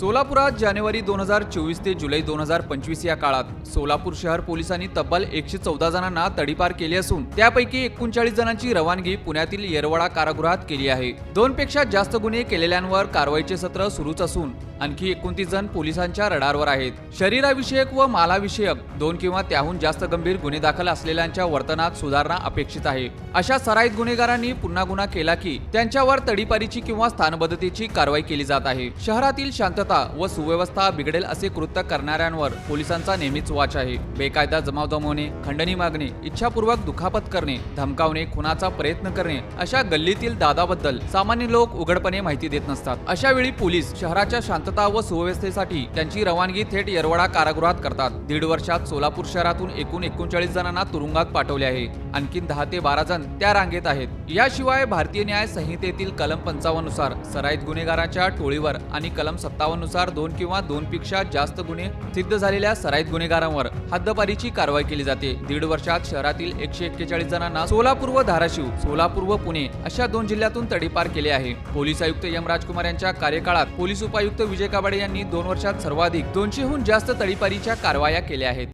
सोलापुरात जानेवारी दोन हजार चोवीस ते जुलै दोन हजार पंचवीस या काळात सोलापूर शहर पोलिसांनी तब्बल एकशे चौदा जणांना तडीपार केली असून त्यापैकी एकोणचाळीस जणांची रवानगी पुण्यातील येरवडा कारागृहात केली आहे. दोन पेक्षा जास्त गुन्हे केलेल्यांवर कारवाईचे सत्र सुरूच असून आणखी एकोणतीस जण पोलिसांच्या रडारवर आहेत. शरीराविषयक व मालाविषयक दोन किंवा त्याहून जास्त गंभीर गुन्हे दाखल असलेल्यांच्या वर्तनात सुधारणा अपेक्षित आहे. अशा सराईत गुन्हेगारांनी पुन्हा गुन्हा केला की त्यांच्यावर तडीपारीची किंवा स्थानबद्धतेची कारवाई केली जात आहे. शहरातील शांतता व सुव्यवस्था बिघडेल असे कृत्य करणाऱ्यांवर पोलिसांचा नेहमीच वाच आहे. बेकायदा जमाव जमवणे खंडणी मागणे इच्छापूर्वक दुखापत करणे धमकावणे खुनाचा प्रयत्न करणे अशा गल्लीतील दादाबद्दल सामान्य लोक उघडपणे माहिती देत नसतात. अशा वेळी पोलीस शहराच्या शांत शांतता व सुव्यवस्थेसाठी त्यांची रवानगी थेट येरवडा कारागृहात करतात. दीड वर्षात सोलापूर शहरातून एकूण एकोणचाळीस जणांना तुरुंगात पाठवले आहे. आणखी दहा ते बारा जण त्या रांगेत आहेत. याशिवाय भारतीय न्याय संहितेतील कलम पंचावन्ननुसार सराईत गुन्हेगारांच्या टोळीवर आणि कलम सत्तावन्ननुसार दोन किंवा दोन पेक्षा जास्त गुन्हे सिद्ध झालेल्या सराईत गुन्हेगारांवर हद्दपारीची कारवाई केली जाते. दीड वर्षात शहरातील एकशे एक्केचाळीस जणांना सोलापूर व धाराशिव सोलापूर व पुणे अशा दोन जिल्ह्यातून तडीपार केले आहे. पोलीस आयुक्त एम राजकुमार यांच्या कार्यकाळात पोलीस उपायुक्त विजय काबाडे यांनी दोन वर्षात सर्वाधिक दोनशेहून जास्त तडीपारीच्या कारवाया केल्या आहेत.